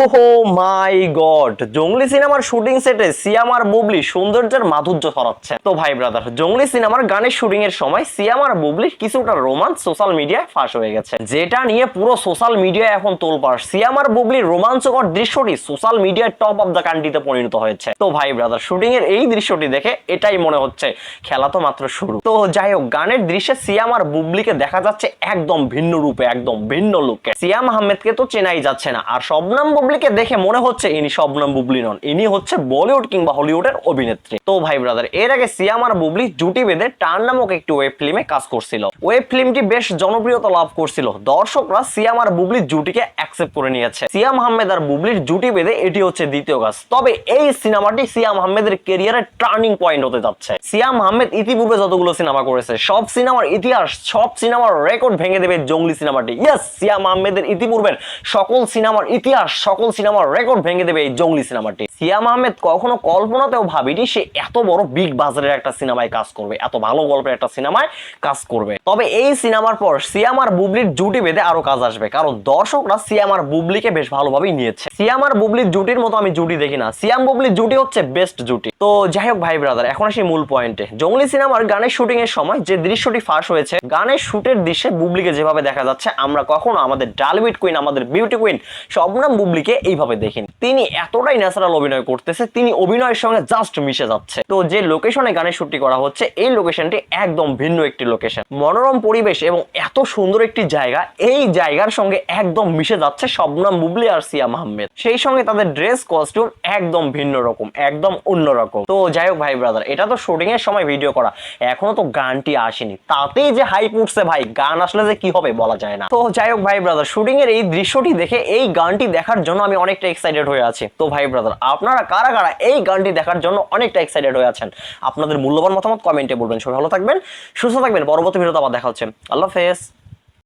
ও মাই god. জঙ্গলি সিনেমার shooting সেটে বুবলি সৌন্দর্যের মাধুর্য ছড়াচ্ছে। তো ভাই ব্রাদার, জঙ্গলি সিনেমার গানের শুটিং এর সময় কিছুটা রোমান্স সোশ্যাল মিডিয়ায় ফাঁস হয়ে গেছে। যেটা নিয়ে পুরো সোশ্যাল মিডিয়ায় এখন তোলপাড়। বুবলির রোমাঞ্চকর দৃশ্যটি সোশ্যাল মিডিয়ায় টপ অফ দ্য কান্ট্রিতে পরিণত হয়েছে। তো ভাই ব্রাদার শুটিং এর এই দৃশ্যটি দেখে এটাই মনে হচ্ছে, খেলা তো মাত্র শুরু। তো যাই হোক, গানের দৃশ্যে সিয়াম আর বুবলিকে দেখা যাচ্ছে একদম ভিন্ন রূপে, একদম ভিন্ন লুকে সিয়াম আহমেদকে তো চেনাই যাচ্ছে না, আর শবনম বুবলিকে দেখে মনে হচ্ছে ইনি শবনম বুবলি নন। ইনি হচ্ছে বলিউড কিংবা হলিউডের অভিনেত্রী। তো ভাই ব্রাদার এর আগে সিয়াম আর বুবলি জুটি বেঁধে টার্ন নামক একটি ওয়েব ফিল্মে কাজ করছিল। ওয়েব ফিল্মটি বেশ জনপ্রিয়তা লাভ করছিল। দর্শকরা সিয়াম আর বুবলির জুটিকে অ্যাকসেপ্ট করে নিয়েছে। সিয়াম আহমেদ আর বুবলির জুটি বেঁধে এটি হচ্ছে দ্বিতীয় কাজ। তবে এই সিনেমাটি সিয়াম আহমেদের কেরিয়ারের টার্নিং পয়েন্ট হতে যাচ্ছে। সিয়াম আহমেদ ইতিপূর্বে যতগুলো সিনেমা করেছে, সব সিনেমার ইতিহাস, সব সিনেমার রেকর্ড ভেঙে দেবে জঙ্গলি সিনেমাটি। ইয়েস সিয়াম আহমেদের ইতিপূর্বের সকল সিনেমার ইতিহাস, সকল সিনেমার রেকর্ড ভেঙে দেবে এই জঙ্গলি সিনেমাটি? সিয়াম আহমেদ কখনো কল্পনাতেও ভাবিনি সে এত বড় বিগ বাজারের একটা সিনেমায় কাজ করবে, এত ভালো গল্পের একটা সিনেমায় কাজ করবে। তবে এই সিনেমার পর সিয়াম আর বুবলির জুটি বেঁধে আরও কাজ আসবে, কারণ দর্শকরা সিয়াম আর বুবলিকে বেশ ভালোভাবেই নিয়েছে। সিয়াম আর বুবলির জুটির মতো আমি জুটি দেখি না। সিয়াম বুবলির জুটি হচ্ছে বেস্ট জুটি। তো যাই হোক ভাই ব্রাদার এখন আসি মূল পয়েন্টে জঙ্গলি সিনেমার গানের শুটিং এর সময় যে দৃশ্যটি ফাঁস হয়েছে, গানের শুটের দৃশ্যে বুবলিকে যেভাবে দেখা যাচ্ছে, আমরা কখনো আমাদের ডালবিট কুইন আমাদের বিউটি কুইন শবনম বুবলিকে এইভাবে দেখিনি। তিনি এতটাই ন্যাচারাল অভিনয় করতেছে, তিনি অভিনয়ের সঙ্গে জাস্ট মিশে যাচ্ছে। তো যে লোকেশনে গানের শুটটি করা হচ্ছে, এই লোকেশনটি একদম ভিন্ন একটি লোকেশন মনোরম পরিবেশ এবং এত সুন্দর একটি জায়গা, এই জায়গার সঙ্গে একদম মিশে যাচ্ছে শবনম বুবলি আর সিয়াম আহমেদ সেই সঙ্গে তাদের ড্রেস কস্টিউম একদম ভিন্ন রকম, একদম অন্যরকম তো যাই হোক ভাই ব্রাদার এটা তো শুটিং এর সময় ভিডিও করা। এখনও তো গানটি আসেনি। তাতেই যে হাইপ উঠছে ভাই, গান আসলে যে কি হবে বলা যায় না। তো যাই হোক ভাই ব্রাদার শুটিং এর এই দৃশ্যটি দেখে এই গানটি দেখার জন্য আমি অনেকটা এক্সাইটেড হয়ে আছি। তো ভাই ব্রাদার আপনারা কারা কারা এই গানটি দেখার জন্য অনেকটা এক্সাইটেড হয়ে আছেন? আপনাদের মূল্যবান মতামত কমেন্টে বলবেন। সবাই ভালো থাকবেন, সুস্থ থাকবেন। পরবর্তী ভিডিওতে আবার দেখা হচ্ছে। আল্লাহ হাফেজ।